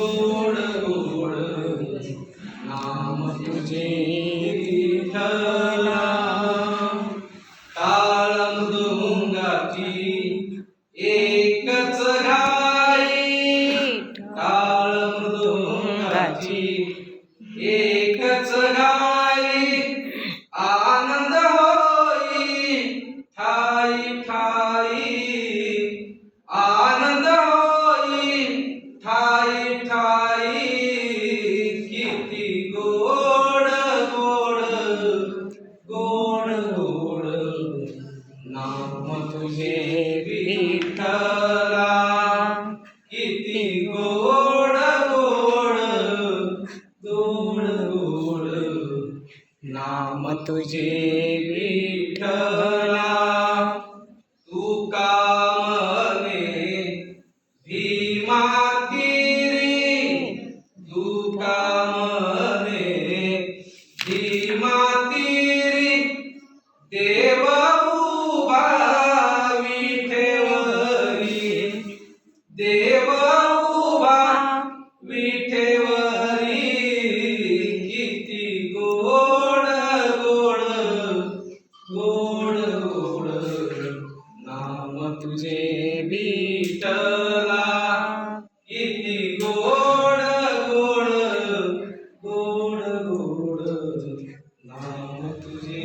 गोड गोड. नाम तुझे एकच घाई काळम दुंगाची एकच घाई आनंद होई ठाई ठाई. तुझे विठ्ठला किती गोड गोड गोड गोड नाम तुझे विठ्ठला तुका मने भीमा तिरी तुका मने भीमा तिरी दे देव उभा विठेवरी किती गोड गोड गोड गोड. नाम तुझे बीटला किती गोड गोड गोड गोड. नाम तुझे